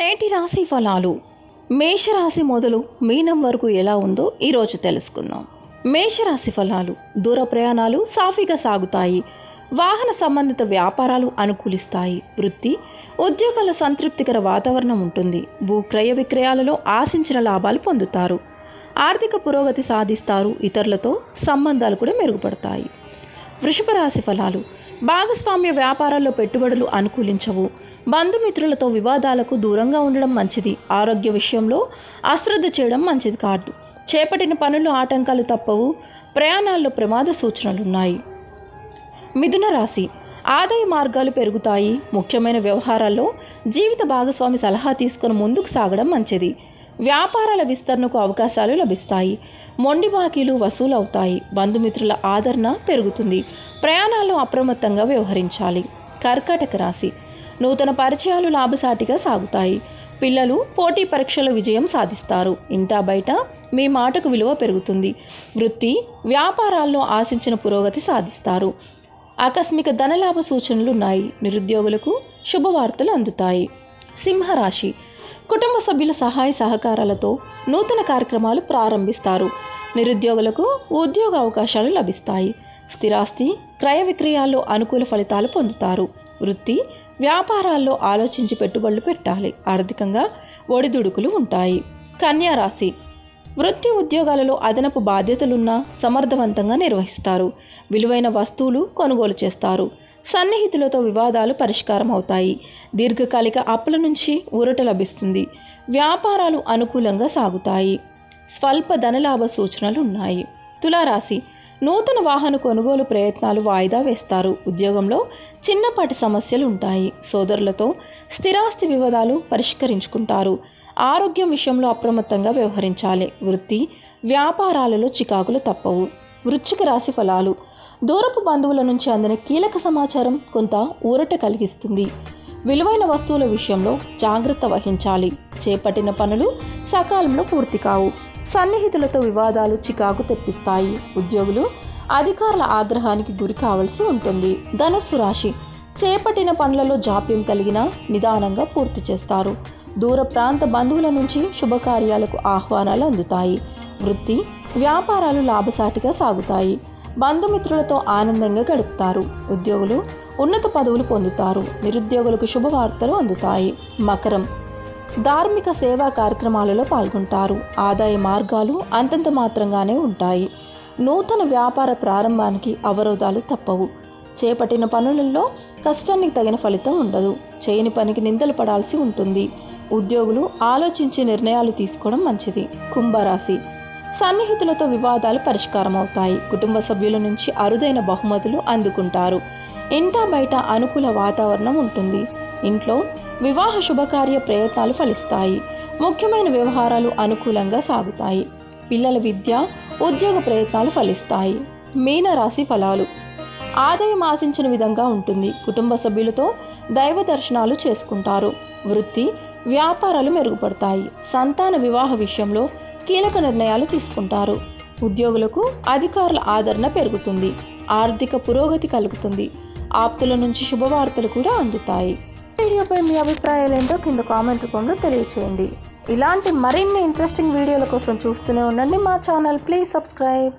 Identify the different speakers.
Speaker 1: నేటి రాశి ఫలాలు. మేషరాశి మొదలు మీనం వరకు ఎలా ఉందో ఈరోజు తెలుసుకుందాం. మేషరాశి ఫలాలు దూర ప్రయాణాలు సాఫీగా సాగుతాయి. వాహన సంబంధిత వ్యాపారాలు అనుకూలిస్తాయి. వృత్తి ఉద్యోగాల సంతృప్తికర వాతావరణం ఉంటుంది. భూ క్రయ విక్రయాలలో ఆశించిన లాభాలు పొందుతారు. ఆర్థిక పురోగతి సాధిస్తారు. ఇతరులతో సంబంధాలు కూడా మెరుగుపడతాయి. వృషభ రాశి ఫలాలు భాగస్వామ్య వ్యాపారాల్లో పెట్టుబడులు అనుకూలించవు. బంధుమిత్రులతో వివాదాలకు దూరంగా ఉండడం మంచిది. ఆరోగ్య విషయంలో అశ్రద్ధ చేయడం మంచిది కాదు. చేపట్టిన పనులు ఆటంకాలు తప్పవు. ప్రయాణాల్లో ప్రమాద సూచనలున్నాయి. మిథున రాశి. ఆదాయ మార్గాలు పెరుగుతాయి. ముఖ్యమైన వ్యవహారాల్లో జీవిత భాగస్వామి సలహా తీసుకుని ముందుకు సాగడం మంచిది. వ్యాపారాల విస్తరణకు అవకాశాలు లభిస్తాయి. మొండి బాకీలు వసూలు అవుతాయి బంధుమిత్రుల ఆదరణ పెరుగుతుంది. ప్రయాణాల్లో అప్రమత్తంగా వ్యవహరించాలి. కర్కాటక రాశి. నూతన పరిచయాలు లాభసాటిగా సాగుతాయి. పిల్లలు పోటీ పరీక్షల విజయం సాధిస్తారు. ఇంటా బయట మీ మాటకు విలువ పెరుగుతుంది. వృత్తి వ్యాపారాల్లో ఆశించిన పురోగతి సాధిస్తారు. ఆకస్మిక ధనలాభ సూచనలు ఉన్నాయి నిరుద్యోగులకు శుభవార్తలు అందుతాయి. సింహరాశి. కుటుంబ సభ్యుల సహాయ సహకారాలతో నూతన కార్యక్రమాలు ప్రారంభిస్తారు. నిరుద్యోగులకు ఉద్యోగ అవకాశాలు లభిస్తాయి. స్థిరాస్తి క్రయ విక్రయాల్లో అనుకూల ఫలితాలు పొందుతారు. వృత్తి వ్యాపారాల్లో ఆలోచించి పెట్టుబడులు పెట్టాలి. ఆర్థికంగా ఒడిదుడుకులు ఉంటాయి. కన్యారాశి వృత్తి ఉద్యోగాలలో అదనపు బాధ్యతలున్నా సమర్థవంతంగా నిర్వహిస్తారు. విలువైన వస్తువులు కొనుగోలు చేస్తారు. సన్నిహితులతో వివాదాలు పరిష్కారం అవుతాయి దీర్ఘకాలిక అప్పుల నుంచి ఊరట లభిస్తుంది. వ్యాపారాలు అనుకూలంగా సాగుతాయి. స్వల్ప ధనలాభ సూచనలు ఉన్నాయి తులారాశి నూతన వాహన కొనుగోలు ప్రయత్నాలు వాయిదా వేస్తారు. ఉద్యోగంలో చిన్నపాటి సమస్యలు ఉంటాయి సోదరులతో స్థిరాస్తి వివాదాలు పరిష్కరించుకుంటారు. ఆరోగ్యం విషయంలో అప్రమత్తంగా వ్యవహరించాలి. వృత్తి వ్యాపారాలలో చికాకులు తప్పవు. వృశ్చిక రాశి ఫలాలు దూరపు బంధువుల నుంచి అందిన కీలక సమాచారం కొంత ఊరట కలిగిస్తుంది. విలువైన వస్తువుల విషయంలో జాగ్రత్త వహించాలి. చేపట్టిన పనులు సకాలంలో పూర్తి కావు. సన్నిహితులతో వివాదాలు చికాకు తెప్పిస్తాయి. ఉద్యోగులు అధికారుల ఆగ్రహానికి గురి కావలసి ఉంటుంది. ధనుస్సు రాశి చేపట్టిన పనులలో జాప్యం కలిగిన నిదానంగా పూర్తి చేస్తారు. దూర ప్రాంత బంధువుల నుంచి శుభకార్యాలకు ఆహ్వానాలు అందుతాయి. వృత్తి వ్యాపారాలు లాభసాటిగా సాగుతాయి. బంధుమిత్రులతో ఆనందంగా గడుపుతారు. ఉద్యోగులు ఉన్నత పదవులు పొందుతారు. నిరుద్యోగులకు శుభవార్తలు అందుతాయి. మకరం. ధార్మిక సేవా కార్యక్రమాలలో పాల్గొంటారు. ఆదాయ మార్గాలు అంతంత మాత్రంగానే ఉంటాయి. నూతన వ్యాపార ప్రారంభానికి అవరోధాలు తప్పవు. చేపట్టిన పనులలో కష్టానికి తగిన ఫలితం ఉండదు. చేయని పనికి నిందలు పడాల్సి ఉంటుంది. ఉద్యోగులు ఆలోచించి నిర్ణయాలు తీసుకోవడం మంచిది. కుంభరాశి. సన్నిహితులతో వివాదాలు పరిష్కారం అవుతాయి కుటుంబ సభ్యుల నుంచి అరుదైన బహుమతులు అందుకుంటారు. ఇంటా బయట అనుకూల వాతావరణం ఉంటుంది. ఇంట్లో వివాహ శుభకార్య ప్రయత్నాలు ఫలిస్తాయి. ముఖ్యమైన వ్యవహారాలు అనుకూలంగా సాగుతాయి. పిల్లల విద్య ఉద్యోగ ప్రయత్నాలు ఫలిస్తాయి. మీనరాశి ఫలాలు. ఆదాయం ఆశించిన విధంగా ఉంటుంది. కుటుంబ సభ్యులతో దైవ దర్శనాలు చేసుకుంటారు. వృత్తి వ్యాపారాలు మెరుగుపడతాయి. సంతాన వివాహ విషయంలో కీలక నిర్ణయాలు తీసుకుంటారు. ఉద్యోగులకు అధికారుల ఆదరణ పెరుగుతుంది. ఆర్థిక పురోగతి కలుగుతుంది. ఆప్తుల నుంచి శుభవార్తలు కూడా అందుతాయి. వీడియోపై మీ అభిప్రాయాలు ఏంటో కింద కామెంట్ రూపంలో తెలియచేయండి. ఇలాంటి మరిన్ని ఇంట్రెస్టింగ్ వీడియోల కోసం చూస్తూనే ఉండండి మా ఛానల్. Please subscribe.